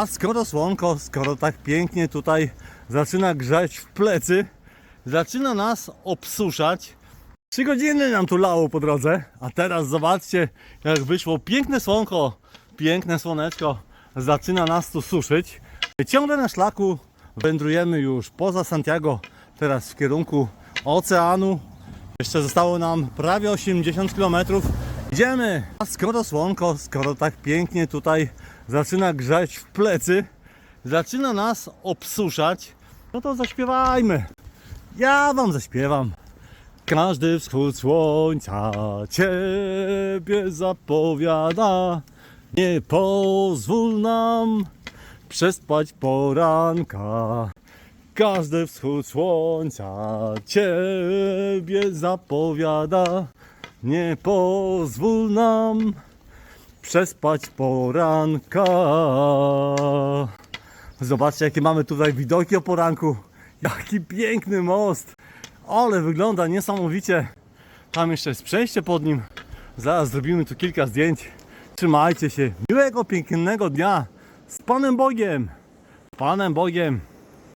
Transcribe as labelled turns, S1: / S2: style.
S1: A skoro słonko, skoro tak pięknie tutaj zaczyna grzać w plecy, zaczyna nas obsuszać. Trzy godziny nam tu lało po drodze, a teraz zobaczcie, jak wyszło piękne słonko, piękne słoneczko, zaczyna nas tu suszyć. Ciągle na szlaku wędrujemy już poza Santiago, teraz w kierunku oceanu. Jeszcze zostało nam prawie 80 km. Idziemy! A skoro słonko, skoro tak pięknie tutaj zaczyna grzać w plecy, zaczyna nas obsuszać, no to zaśpiewajmy. Ja wam zaśpiewam. Każdy wschód słońca Ciebie zapowiada. Nie pozwól nam przespać poranka. Każdy wschód słońca Ciebie zapowiada. Nie pozwól nam przespać poranka. Zobaczcie, jakie mamy tutaj widoki o poranku. Jaki piękny most. Ale wygląda niesamowicie. Tam jeszcze jest przejście pod nim. Zaraz zrobimy tu kilka zdjęć. Trzymajcie się. Miłego, pięknego dnia. Z Panem Bogiem. Panem Bogiem.